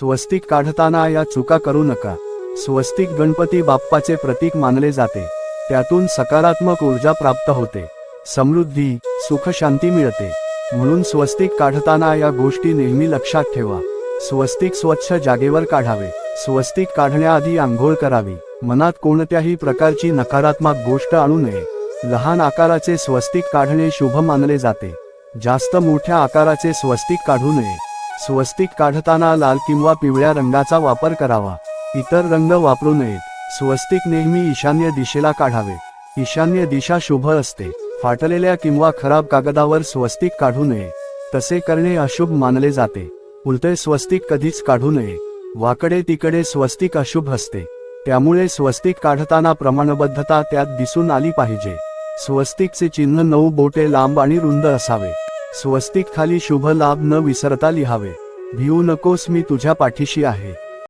स्वस्तिक काढताना या चुका करू नका. स्वस्तिक गणपती बाप्पाचे प्रतीक मानले जाते. त्यातून सकारात्मक ऊर्जा प्राप्त होते. समृद्धी सुखशांती मिळते. म्हणून स्वस्तिक काढताना या गोष्टी नेहमी लक्षात ठेवा. स्वस्तिक स्वच्छ जागेवर काढावे. स्वस्तिक काढण्याआधी आंघोळ करावी. मनात कोणत्याही प्रकारची नकारात्मक गोष्ट आणू नये. लहान आकाराचे स्वस्तिक काढणे शुभ मानले जाते. जास्त मोठ्या आकाराचे स्वस्तिक काढू नये. स्वस्तिक काढताना लाल किंवा पिवळ्या रंगाचा वापर करावा. इतर रंग वापरू नयेत. स्वस्तिक नेहमी ईशान्य दिशेला काढावे. ईशान्य दिशा शुभ असते. फाटलेल्या किंवा खराब कागदावर स्वस्तिक काढू नये. तसे करणे अशुभ मानले जाते. उलटे स्वस्तिक कधीच काढू नये. वाकडे तिकडे स्वस्तिक अशुभ असते. त्यामुळे स्वस्तिक काढताना प्रमाणबद्धता त्यात दिसून आली पाहिजे. स्वस्तिकचे चिन्ह नऊ बोटे लांब आणि रुंद असावे. स्वस्तिक खाली शुभ लाभ न विसरता लिहावे. भिवू नकोस मी तुझ्या पाठीशी आहे.